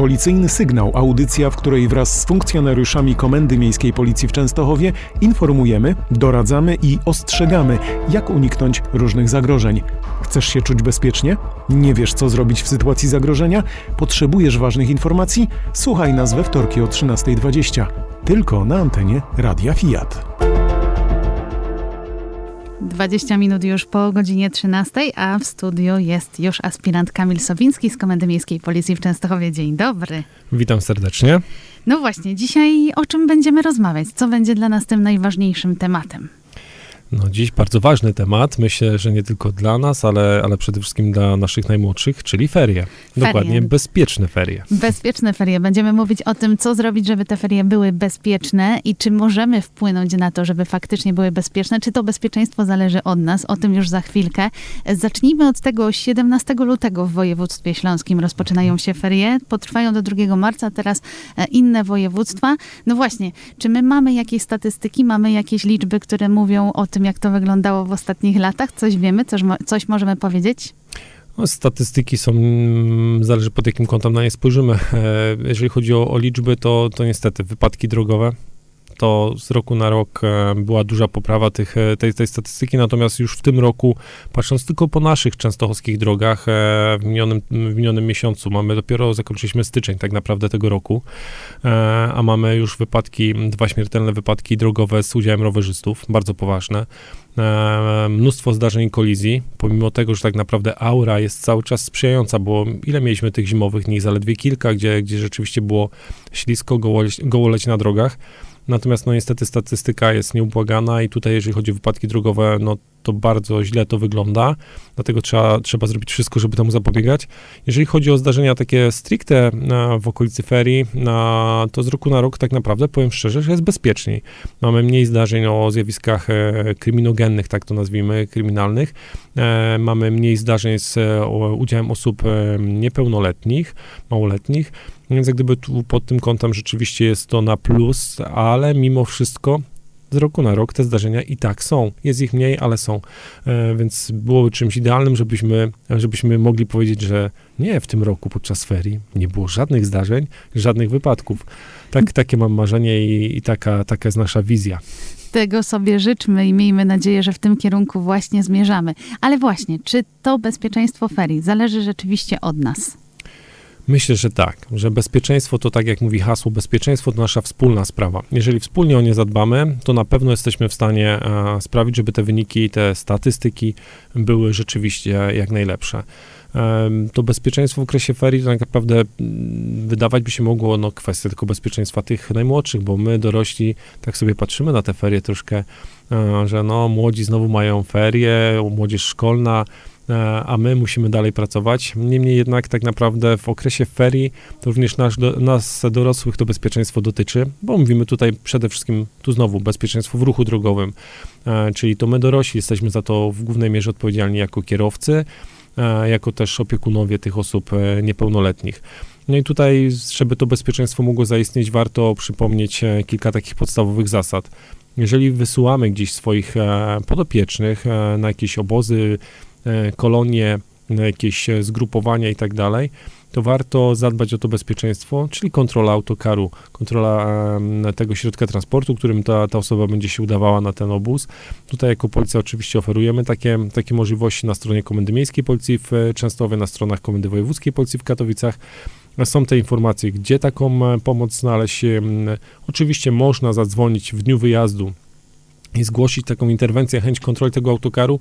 Policyjny sygnał, audycja, w której wraz z funkcjonariuszami Komendy Miejskiej Policji w Częstochowie informujemy, doradzamy i ostrzegamy, jak uniknąć różnych zagrożeń. Chcesz się czuć bezpiecznie? Nie wiesz, co zrobić w sytuacji zagrożenia? Potrzebujesz ważnych informacji? Słuchaj nas we wtorki o 13.20. Tylko na antenie Radia Fiat. 20 minut już po godzinie 13, a w studiu jest już aspirant Kamil Sowiński z Komendy Miejskiej Policji w Częstochowie. Dzień dobry. Witam serdecznie. No właśnie, dzisiaj o czym będziemy rozmawiać? Co będzie dla nas tym najważniejszym tematem? No, dziś bardzo ważny temat. Myślę, że nie tylko dla nas, ale, ale przede wszystkim dla naszych najmłodszych, czyli ferie. Ferie. Dokładnie, bezpieczne ferie. Bezpieczne ferie. Będziemy mówić o tym, co zrobić, żeby te ferie były bezpieczne i czy możemy wpłynąć na to, żeby faktycznie były bezpieczne, czy to bezpieczeństwo zależy od nas. O tym już za chwilkę. Zacznijmy od tego 17 lutego w województwie śląskim rozpoczynają się ferie, potrwają do 2 marca, teraz e, inne województwa. No właśnie, czy my mamy jakieś statystyki, mamy jakieś liczby, które mówią o tym, jak to wyglądało w ostatnich latach? Coś wiemy, coś, coś możemy powiedzieć? No, statystyki są, mm, zależy pod jakim kątem na nie spojrzymy. E, Jeżeli chodzi o, o liczby, to, to niestety wypadki drogowe, to z roku na rok e, była duża poprawa tych, e, tej, tej statystyki, natomiast już w tym roku, patrząc tylko po naszych częstochowskich drogach, e, w minionym, w minionym miesiącu, mamy dopiero, zakończyliśmy styczeń tak naprawdę tego roku, a mamy już wypadki, dwa śmiertelne wypadki drogowe z udziałem rowerzystów, bardzo poważne. Mnóstwo zdarzeń kolizji, pomimo tego, że tak naprawdę aura jest cały czas sprzyjająca, bo ile mieliśmy tych zimowych dni? Zaledwie kilka, gdzie, gdzie rzeczywiście było ślisko, gołoleć, gołoleć na drogach. Natomiast no niestety statystyka jest nieubłagana i tutaj jeżeli chodzi o wypadki drogowe, no to bardzo źle to wygląda, dlatego trzeba, trzeba zrobić wszystko, żeby temu zapobiegać. Jeżeli chodzi o zdarzenia takie stricte e, w okolicy ferii, to z roku na rok tak naprawdę, powiem szczerze, że jest bezpieczniej. Mamy mniej zdarzeń o zjawiskach e, kryminogennych, tak to nazwijmy, kryminalnych. E, Mamy mniej zdarzeń z udziałem osób niepełnoletnich, małoletnich, więc jak gdyby tu pod tym kątem rzeczywiście jest to na plus, ale mimo wszystko z roku na rok te zdarzenia i tak są. Jest ich mniej, ale są. E, więc byłoby czymś idealnym, żebyśmy, żebyśmy mogli powiedzieć, że nie, w tym roku podczas ferii nie było żadnych zdarzeń, żadnych wypadków. Tak, takie mam marzenie i, i taka, taka jest nasza wizja. Tego sobie życzmy i miejmy nadzieję, że w tym kierunku właśnie zmierzamy. Ale właśnie, czy to bezpieczeństwo ferii zależy rzeczywiście od nas? Myślę, że tak, że bezpieczeństwo to tak jak mówi hasło, bezpieczeństwo to nasza wspólna sprawa. Jeżeli wspólnie o nie zadbamy, to na pewno jesteśmy w stanie e, sprawić, żeby te wyniki, te statystyki były rzeczywiście jak najlepsze. To bezpieczeństwo w okresie ferii tak naprawdę wydawać by się mogło no, kwestia tylko bezpieczeństwa tych najmłodszych, bo my dorośli tak sobie patrzymy na te ferie troszkę, e, że no młodzi znowu mają ferie, młodzież szkolna, a my musimy dalej pracować. Niemniej jednak tak naprawdę w okresie ferii to również nasz, do, nas dorosłych to bezpieczeństwo dotyczy, bo mówimy tutaj przede wszystkim, tu znowu, bezpieczeństwo w ruchu drogowym, e, czyli to my dorośli jesteśmy za to w głównej mierze odpowiedzialni jako kierowcy, e, jako też opiekunowie tych osób e, niepełnoletnich. No i tutaj, żeby to bezpieczeństwo mogło zaistnieć, warto przypomnieć e, kilka takich podstawowych zasad. Jeżeli wysyłamy gdzieś swoich e, podopiecznych e, na jakieś obozy, e, kolonie, na jakieś e, zgrupowania i tak dalej, to warto zadbać o to bezpieczeństwo, czyli kontrola autokaru, kontrola tego środka transportu, którym ta, ta osoba będzie się udawała na ten obóz. Tutaj jako policja oczywiście oferujemy takie, takie możliwości na stronie Komendy Miejskiej Policji w e, Częstochowie, na stronach Komendy Wojewódzkiej Policji w Katowicach. Są te informacje, gdzie taką e, pomoc znaleźć. Oczywiście można zadzwonić w dniu wyjazdu i zgłosić taką interwencję, chęć kontroli tego autokaru.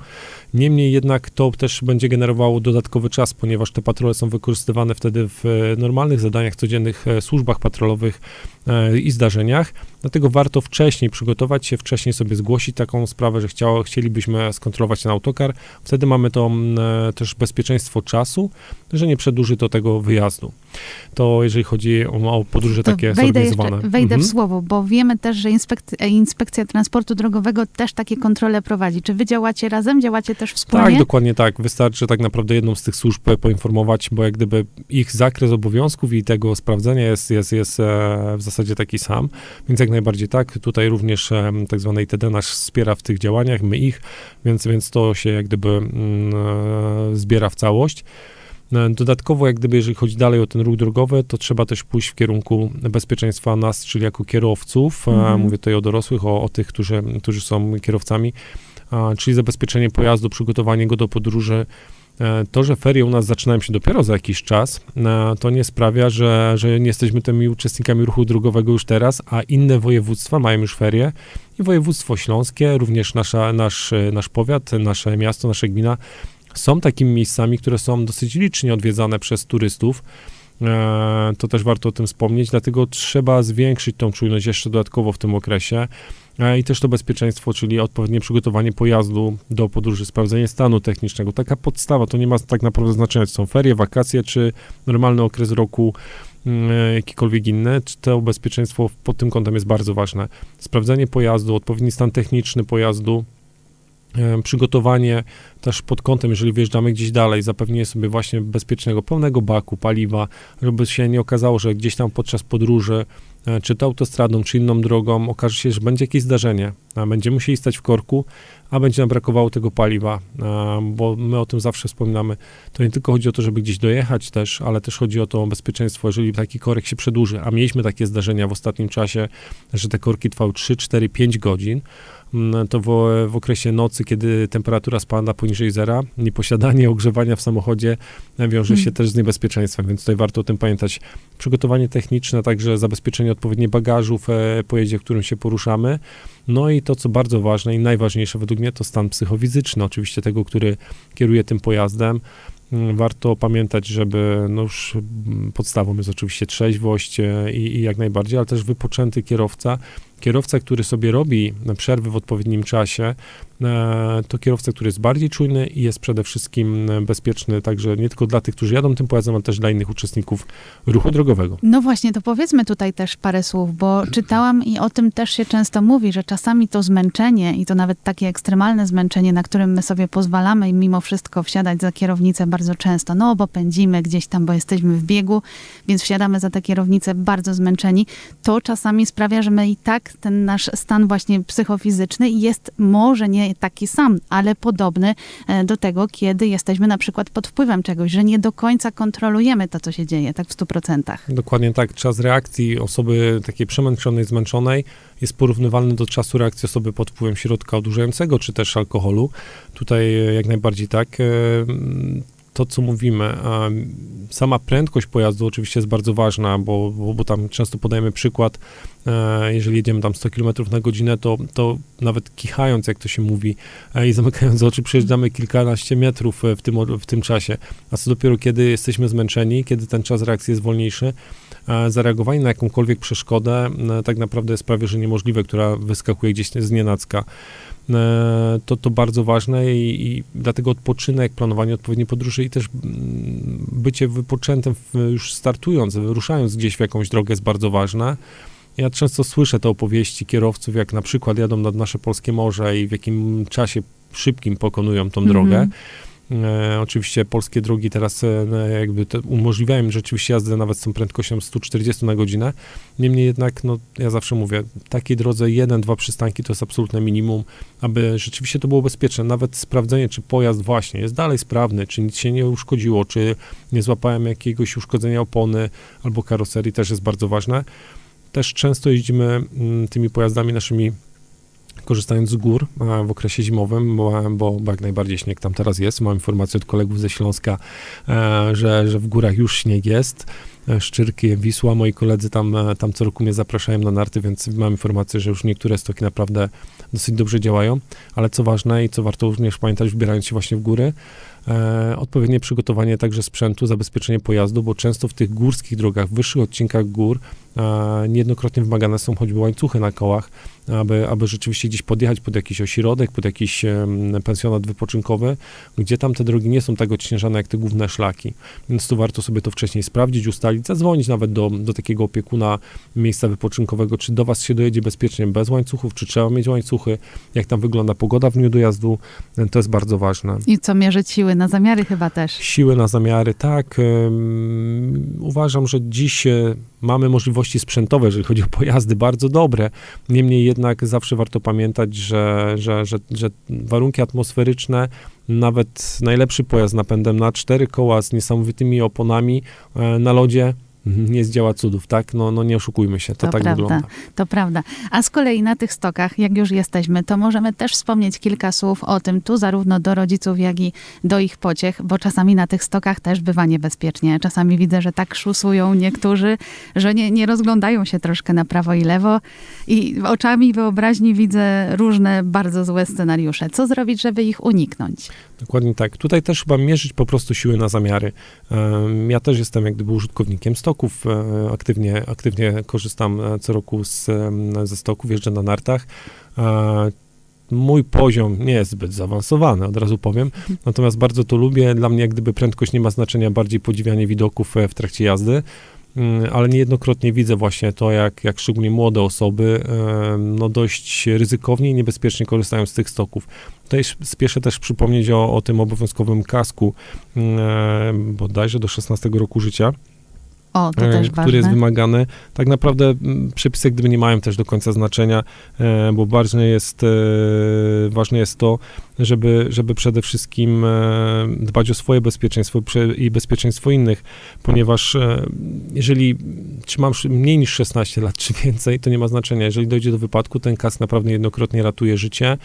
Niemniej jednak to też będzie generowało dodatkowy czas, ponieważ te patrole są wykorzystywane wtedy w e, normalnych zadaniach, codziennych e, służbach patrolowych e, i zdarzeniach. Dlatego warto wcześniej przygotować się, wcześniej sobie zgłosić taką sprawę, że chciało, chcielibyśmy skontrolować ten autokar. Wtedy mamy to mm, też bezpieczeństwo czasu, że nie przedłuży to tego wyjazdu. To jeżeli chodzi o, o podróże To takie wejdę, jeszcze, zorganizowane. wejdę Mhm. w słowo, bo wiemy też, że inspek- inspekcja transportu drogowego też takie kontrole prowadzi. Czy wy działacie razem, działacie też wspólnie? Tak, dokładnie tak. Wystarczy tak naprawdę jedną z tych służb e, poinformować, bo jak gdyby ich zakres obowiązków i tego sprawdzenia jest, jest, jest e, w zasadzie taki sam, więc jak najbardziej tak. Tutaj również e, tak zwany ITD nas wspiera w tych działaniach, my ich, więc, więc to się jak gdyby mm, e, zbiera w całość. E, Dodatkowo, jak gdyby, jeżeli chodzi dalej o ten ruch drogowy, to trzeba też pójść w kierunku bezpieczeństwa nas, czyli jako kierowców. E, Mhm. Mówię tutaj o dorosłych, o, o tych, którzy, którzy są kierowcami, a, czyli zabezpieczenie pojazdu, przygotowanie go do podróży. E, To, że ferie u nas zaczynają się dopiero za jakiś czas, e, to nie sprawia, że, że nie jesteśmy tymi uczestnikami ruchu drogowego już teraz, a inne województwa mają już ferie. I województwo śląskie, również nasza, nasz, e, nasz powiat, nasze miasto, nasza gmina są takimi miejscami, które są dosyć licznie odwiedzane przez turystów. E, To też warto o tym wspomnieć, dlatego trzeba zwiększyć tą czujność jeszcze dodatkowo w tym okresie. E, I też to bezpieczeństwo, czyli odpowiednie przygotowanie pojazdu do podróży, sprawdzenie stanu technicznego. Taka podstawa, to nie ma tak naprawdę znaczenia, czy są ferie, wakacje, czy normalny okres roku, mm, jakikolwiek inny. To bezpieczeństwo pod tym kątem jest bardzo ważne. Sprawdzenie pojazdu, odpowiedni stan techniczny pojazdu, przygotowanie też pod kątem, jeżeli wjeżdżamy gdzieś dalej, zapewnienie sobie właśnie bezpiecznego, pełnego baku, paliwa, żeby się nie okazało, że gdzieś tam podczas podróży, e, czy to autostradą, czy inną drogą, okaże się, że będzie jakieś zdarzenie, będziemy musieli stać w korku, a będzie nam brakowało tego paliwa, e, bo my o tym zawsze wspominamy. To nie tylko chodzi o to, żeby gdzieś dojechać też, ale też chodzi o to bezpieczeństwo, jeżeli taki korek się przedłuży, a mieliśmy takie zdarzenia w ostatnim czasie, że te korki trwały 3, 4, 5 godzin, to w, w okresie nocy, kiedy temperatura spada poniżej zera, nieposiadanie ogrzewania w samochodzie wiąże się Mm. też z niebezpieczeństwem, więc tutaj warto o tym pamiętać. Przygotowanie techniczne, także zabezpieczenie odpowiednich bagażu w e, pojeździe, w którym się poruszamy. No i to, co bardzo ważne i najważniejsze według mnie, to stan psychofizyczny, oczywiście tego, który kieruje tym pojazdem. Mm, Warto pamiętać, żeby no już mm, podstawą jest oczywiście trzeźwość e, i, i jak najbardziej, ale też wypoczęty kierowca. Kierowca, który sobie robi przerwy w odpowiednim czasie, e, to kierowca, który jest bardziej czujny i jest przede wszystkim e, bezpieczny, także nie tylko dla tych, którzy jadą tym pojazdem, ale też dla innych uczestników ruchu drogowego. No właśnie, to powiedzmy tutaj też parę słów, bo czytałam i o tym też się często mówi, że czasami to zmęczenie i to nawet takie ekstremalne zmęczenie, na którym my sobie pozwalamy i mimo wszystko wsiadać za kierownicę bardzo często, no bo pędzimy gdzieś tam, bo jesteśmy w biegu, więc wsiadamy za tę kierownicę bardzo zmęczeni, to czasami sprawia, że my i tak ten nasz stan właśnie psychofizyczny jest może nie taki sam, ale podobny e, do tego, kiedy jesteśmy na przykład pod wpływem czegoś, że nie do końca kontrolujemy to, co się dzieje, tak w stu procentach. Dokładnie tak. Czas reakcji osoby takiej przemęczonej, zmęczonej jest porównywalny do czasu reakcji osoby pod wpływem środka odurzającego czy też alkoholu. Tutaj e, jak najbardziej tak. To, co mówimy, sama prędkość pojazdu oczywiście jest bardzo ważna, bo, bo, bo tam często podajemy przykład, e, jeżeli jedziemy tam 100 km na godzinę, to, to nawet kichając, jak to się mówi, e, i zamykając oczy, przejeżdżamy kilkanaście metrów e, w tym, w tym czasie. A co dopiero, kiedy jesteśmy zmęczeni, kiedy ten czas reakcji jest wolniejszy, zareagowanie na jakąkolwiek przeszkodę tak naprawdę jest prawie, że niemożliwe, która wyskakuje gdzieś z nienacka. E, To, to bardzo ważne i, i dlatego odpoczynek, planowanie odpowiedniej podróży i też mm, bycie wypoczętym już startując, ruszając gdzieś w jakąś drogę jest bardzo ważne. Ja często słyszę te opowieści kierowców, jak na przykład jadą nad nasze polskie morze i w jakim czasie szybkim pokonują tą drogę. E, oczywiście polskie drogi teraz e, no, jakby te umożliwiają rzeczywiście jazdę nawet z tą prędkością 140 na godzinę. Niemniej jednak, no ja zawsze mówię, takiej drodze jeden, dwa przystanki to jest absolutne minimum, aby rzeczywiście to było bezpieczne. Nawet sprawdzenie, czy pojazd właśnie jest dalej sprawny, czy nic się nie uszkodziło, czy nie złapałem jakiegoś uszkodzenia opony albo karoserii też jest bardzo ważne. Też często jeździmy mm, tymi pojazdami naszymi korzystając z gór w okresie zimowym, bo, bo, bo jak najbardziej śnieg tam teraz jest. Mam informację od kolegów ze Śląska, e, że, że w górach już śnieg jest. E, Szczyrki, Wisła, moi koledzy tam, e, tam co roku mnie zapraszają na narty, więc mam informację, że już niektóre stoki naprawdę dosyć dobrze działają, ale co ważne i co warto również pamiętać, wybierając się właśnie w góry, e, odpowiednie przygotowanie także sprzętu, zabezpieczenie pojazdu, bo często w tych górskich drogach, wyższych odcinkach gór e, niejednokrotnie wymagane są choćby łańcuchy na kołach, aby, aby rzeczywiście gdzieś podjechać pod jakiś ośrodek, pod jakiś em, pensjonat wypoczynkowy, gdzie tam te drogi nie są tak odśnieżane jak te główne szlaki. Więc tu warto sobie to wcześniej sprawdzić, ustalić, zadzwonić nawet do, do takiego opiekuna miejsca wypoczynkowego, czy do was się dojedzie bezpiecznie bez łańcuchów, czy trzeba mieć łańcuchy, jak tam wygląda pogoda w dniu dojazdu, to jest bardzo ważne. I co mierzyć siły na zamiary chyba też. Siły na zamiary, tak. Uważam, uważam, że dziś e, mamy możliwości sprzętowe, jeżeli chodzi o pojazdy, bardzo dobre. Niemniej jednak zawsze warto pamiętać, że, że, że, że warunki atmosferyczne, nawet najlepszy pojazd napędem na cztery koła z niesamowitymi oponami e, na lodzie nie zdziała cudów, tak? No, no nie oszukujmy się, to, To tak prawda. wygląda. To prawda. A z kolei na tych stokach, jak już jesteśmy, to możemy też wspomnieć kilka słów o tym, tu zarówno do rodziców, jak i do ich pociech, bo czasami na tych stokach też bywa niebezpiecznie. Czasami widzę, że tak szusują niektórzy, że nie, nie rozglądają się troszkę na prawo i lewo i oczami wyobraźni widzę różne bardzo złe scenariusze. Co zrobić, żeby ich uniknąć? Dokładnie tak. Tutaj też chyba mierzyć po prostu siły na zamiary. Ja też jestem jak gdyby użytkownikiem stoków. e, Aktywnie, aktywnie korzystam e, co roku z, ze stoków, jeżdżę na nartach. E, Mój poziom nie jest zbyt zaawansowany, od razu powiem, natomiast bardzo to lubię. Dla mnie jak gdyby prędkość nie ma znaczenia, bardziej podziwianie widoków w trakcie jazdy. Mm, Ale niejednokrotnie widzę właśnie to, jak, jak szczególnie młode osoby no dość ryzykownie i niebezpiecznie korzystają z tych stoków. Tutaj sz- spieszę też przypomnieć o, o tym obowiązkowym kasku, mm, bodajże do 16 roku życia, O, to e, też który jest ważne. wymagany. Tak naprawdę mm, przepisy gdyby nie mają też do końca znaczenia, e, bo ważne jest, e, ważne jest to, żeby, żeby przede wszystkim e, dbać o swoje bezpieczeństwo i bezpieczeństwo innych, ponieważ e, jeżeli czy mam sz- mniej niż 16 lat, czy więcej, to nie ma znaczenia. Jeżeli dojdzie do wypadku, ten kask naprawdę jednokrotnie ratuje życie.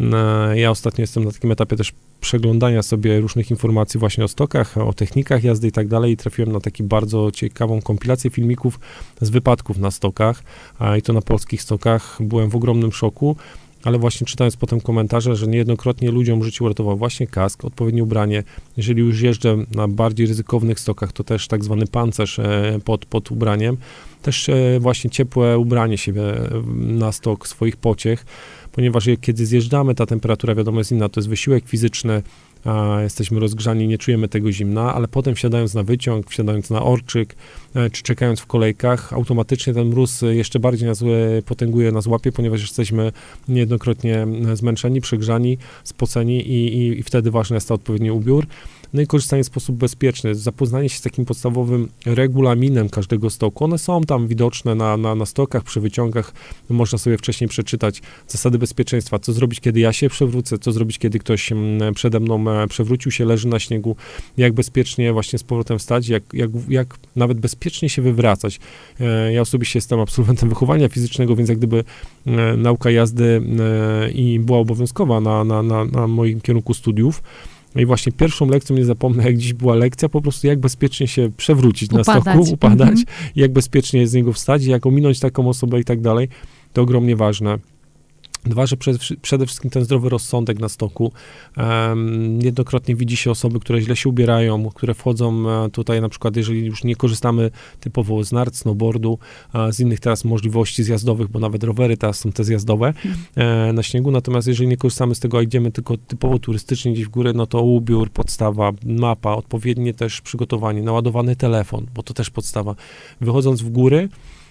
E, Ja ostatnio jestem na takim etapie też przeglądania sobie różnych informacji właśnie o stokach, o technikach jazdy i tak dalej i trafiłem na taką bardzo ciekawą kompilację filmików z wypadków na stokach i to na polskich stokach. Byłem w ogromnym szoku, ale właśnie czytając potem komentarze, że niejednokrotnie ludziom życie uratował właśnie kask, odpowiednie ubranie. Jeżeli już jeżdżę na bardziej ryzykownych stokach, to też tak zwany pancerz e, pod, pod ubraniem. Też e, właśnie ciepłe ubranie się e, na stok swoich pociech, ponieważ kiedy zjeżdżamy, ta temperatura wiadomo jest inna, to jest wysiłek fizyczny, jesteśmy rozgrzani, nie czujemy tego zimna, ale potem wsiadając na wyciąg, wsiadając na orczyk, e, czy czekając w kolejkach, automatycznie ten mróz e, jeszcze bardziej nas e, potęguje, nas łapie, ponieważ jesteśmy niejednokrotnie zmęczeni, przegrzani, spoceni i, i, i wtedy ważny jest to odpowiedni ubiór. No i korzystanie w sposób bezpieczny, zapoznanie się z takim podstawowym regulaminem każdego stoku. One są tam widoczne na, na, na stokach, przy wyciągach, można sobie wcześniej przeczytać zasady bezpieczeństwa, co zrobić, kiedy ja się przewrócę, co zrobić, kiedy ktoś mm, przede mną e, przewrócił się, leży na śniegu, jak bezpiecznie właśnie z powrotem wstać, jak, jak, jak nawet bezpiecznie się wywracać. E, Ja osobiście jestem absolwentem wychowania fizycznego, więc jak gdyby e, nauka jazdy i była obowiązkowa na, na, na, na moim kierunku studiów. No I właśnie pierwszą lekcją, nie zapomnę, jak dziś była lekcja, po prostu jak bezpiecznie się przewrócić na Upadać. stoku, upadać, Mhm. jak bezpiecznie z niego wstać, jak ominąć taką osobę i tak dalej, to ogromnie ważne. Dwa, że przede, wszystkim ten zdrowy rozsądek na stoku. Niejednokrotnie widzi się osoby, które źle się ubierają, które wchodzą e, tutaj na przykład, jeżeli już nie korzystamy typowo z nart, snowboardu, a z innych teraz możliwości zjazdowych, bo nawet rowery teraz są te zjazdowe e, na śniegu, natomiast jeżeli nie korzystamy z tego, a idziemy tylko typowo turystycznie gdzieś w górę, no to ubiór, podstawa, mapa, odpowiednie też przygotowanie, naładowany telefon, bo to też podstawa. Wychodząc w góry, E,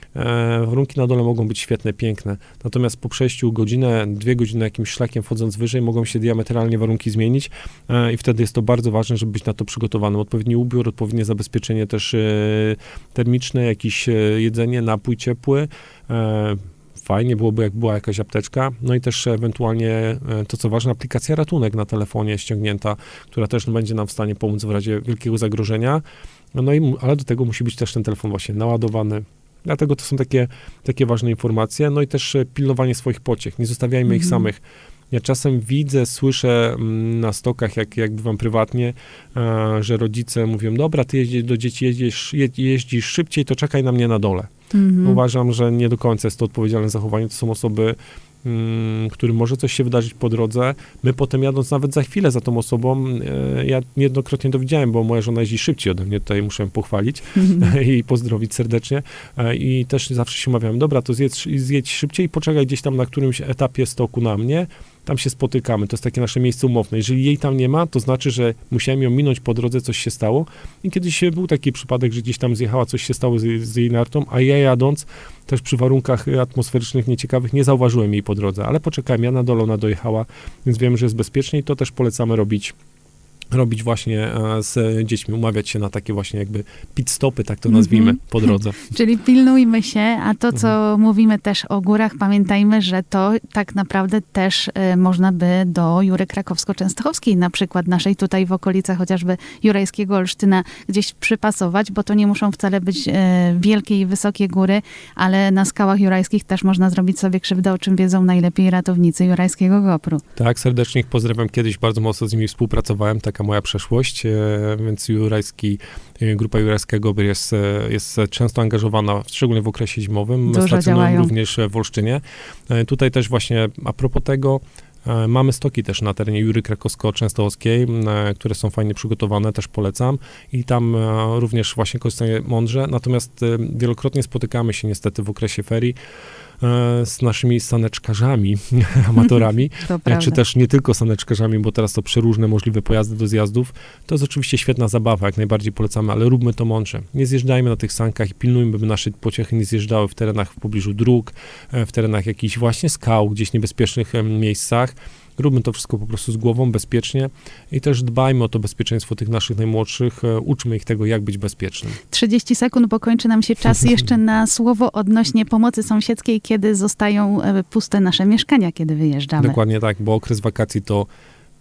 warunki na dole mogą być świetne, piękne. Natomiast po przejściu godzinę, dwie godziny jakimś szlakiem wchodząc wyżej, mogą się diametralnie warunki zmienić e, i wtedy jest to bardzo ważne, żeby być na to przygotowanym. Odpowiedni ubiór, odpowiednie zabezpieczenie też e, termiczne, jakieś e, jedzenie, napój ciepły. E, Fajnie byłoby, jak była jakaś apteczka. No i też ewentualnie e, to, co ważne, aplikacja ratunek na telefonie ściągnięta, która też będzie nam w stanie pomóc w razie wielkiego zagrożenia. No i, ale do tego musi być też ten telefon właśnie naładowany, Dlatego to są takie, takie ważne informacje. No i też e, pilnowanie swoich pociech. Nie zostawiajmy ich Mhm. samych. Ja czasem widzę, słyszę mm, na stokach, jak, jak bywam prywatnie, e, że rodzice mówią, dobra, ty jeździsz, do dzieci jeździsz, je, jeździsz szybciej, to czekaj na mnie na dole. Mhm. Uważam, że nie do końca jest to odpowiedzialne zachowanie. To są osoby, mm, którym może coś się wydarzyć po drodze. My potem jadąc nawet za chwilę za tą osobą, e, ja niejednokrotnie to widziałem, bo moja żona jeździ szybciej ode mnie, tutaj muszę ją pochwalić i pozdrowić serdecznie. E, I też zawsze się umawiałem, dobra, to zjedź, zjedź szybciej i poczekaj gdzieś tam na którymś etapie stoku na mnie, tam się spotykamy, to jest takie nasze miejsce umowne. Jeżeli jej tam nie ma, to znaczy, że musiałem ją minąć po drodze, coś się stało. I kiedyś był taki przypadek, że gdzieś tam zjechała, coś się stało z, z jej nartą, a ja jadąc, też przy warunkach atmosferycznych nieciekawych, nie zauważyłem jej po drodze, ale poczekałem, ja na dole ona dojechała, więc wiem, że jest bezpiecznie i to też polecamy robić robić właśnie e, z dziećmi, umawiać się na takie właśnie jakby pit stopy, tak to nazwijmy, Mhm. po drodze. Czyli pilnujmy się, a to, co Mhm. mówimy też o górach, pamiętajmy, że to tak naprawdę też e, można by do Jury Krakowsko-Częstochowskiej, na przykład naszej tutaj w okolicach chociażby Jurajskiego Olsztyna gdzieś przypasować, bo to nie muszą wcale być e, wielkie i wysokie góry, ale na skałach jurajskich też można zrobić sobie krzywdę, o czym wiedzą najlepiej ratownicy Jurajskiego Gopru. Tak, serdecznie ich pozdrawiam. Kiedyś bardzo mocno z nimi współpracowałem, taka moja przeszłość, e, więc Jurajski, e, grupa Jurajskiego jest, e, jest często angażowana, szczególnie w okresie zimowym. Dużo Stacjonują działają. również w Olsztynie. Tutaj też właśnie a propos tego, Mamy stoki też na terenie Jury Krakowsko-Częstochowskiej, które są fajnie przygotowane, też polecam i tam również właśnie korzystanie mądrze, natomiast wielokrotnie spotykamy się niestety w okresie ferii z naszymi saneczkarzami, amatorami, To E, prawda. czy też nie tylko saneczkarzami, bo teraz to przeróżne możliwe pojazdy do zjazdów. To jest oczywiście świetna zabawa, jak najbardziej polecamy, ale róbmy to mądrze. Nie zjeżdżajmy na tych sankach i pilnujmy, by nasze pociechy nie zjeżdżały w terenach w pobliżu dróg, e, w terenach jakichś właśnie skał, gdzieś niebezpiecznych miejscach. Róbmy to wszystko po prostu z głową, bezpiecznie i też dbajmy o to bezpieczeństwo tych naszych najmłodszych, e, uczmy ich tego, jak być bezpiecznym. 30 sekund, bo kończy nam się czas jeszcze na słowo odnośnie pomocy sąsiedzkiej, kiedy zostają e, puste nasze mieszkania, kiedy wyjeżdżamy. Dokładnie tak, bo okres wakacji to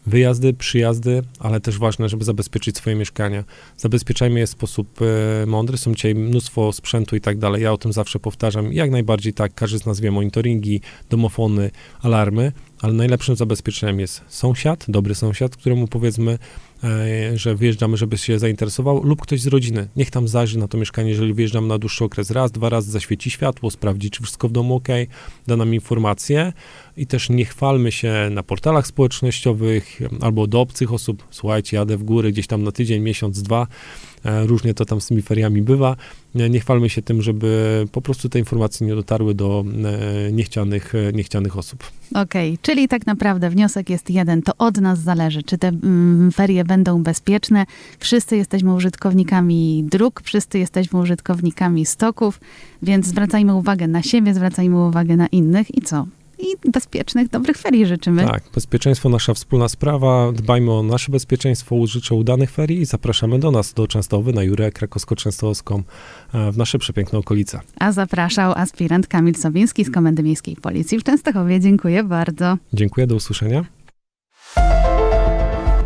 wyjazdy, przyjazdy, ale też ważne, żeby zabezpieczyć swoje mieszkania. Zabezpieczajmy je w sposób e, mądry, są dzisiaj mnóstwo sprzętu i tak dalej. Ja o tym zawsze powtarzam. Jak najbardziej tak, każdy z nas wie, monitoringi, domofony, alarmy, ale najlepszym zabezpieczeniem jest sąsiad, dobry sąsiad, któremu powiedzmy, e, że wyjeżdżamy, żeby się zainteresował, lub ktoś z rodziny. Niech tam zajrzy na to mieszkanie, jeżeli wyjeżdżam na dłuższy okres, raz, dwa razy zaświeci światło, sprawdzi, czy wszystko w domu ok, da nam informację i też nie chwalmy się na portalach społecznościowych albo do obcych osób. Słuchajcie, jadę w góry gdzieś tam na tydzień, miesiąc, dwa. E, Różnie to tam z tymi feriami bywa. Nie nie chwalmy się tym, żeby po prostu te informacje nie dotarły do e, niechcianych, e, niechcianych osób. Okej, czyli tak naprawdę wniosek jest jeden, to od nas zależy, czy te mm, ferie będą bezpieczne. Wszyscy jesteśmy użytkownikami dróg, wszyscy jesteśmy użytkownikami stoków, więc zwracajmy uwagę na siebie, zwracajmy uwagę na innych i co? I bezpiecznych, dobrych ferii życzymy. Tak, bezpieczeństwo nasza wspólna sprawa. Dbajmy o nasze bezpieczeństwo, życzę udanych ferii i zapraszamy do nas, do Częstochowy, na Jurę Krakowsko-Częstochowską, e, w nasze przepiękne okolice. A zapraszał aspirant Kamil Sobiński z Komendy Miejskiej Policji w Częstochowie. Dziękuję bardzo. Dziękuję, do usłyszenia.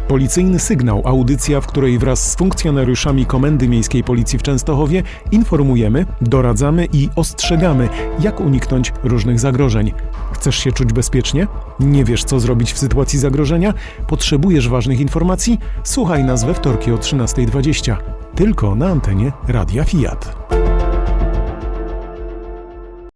Policyjny sygnał, audycja, w której wraz z funkcjonariuszami Komendy Miejskiej Policji w Częstochowie informujemy, doradzamy i ostrzegamy, jak uniknąć różnych zagrożeń. Chcesz się czuć bezpiecznie? Nie wiesz, co zrobić w sytuacji zagrożenia? Potrzebujesz ważnych informacji? Słuchaj nas we wtorki o 13.20. Tylko na antenie Radia Fiat.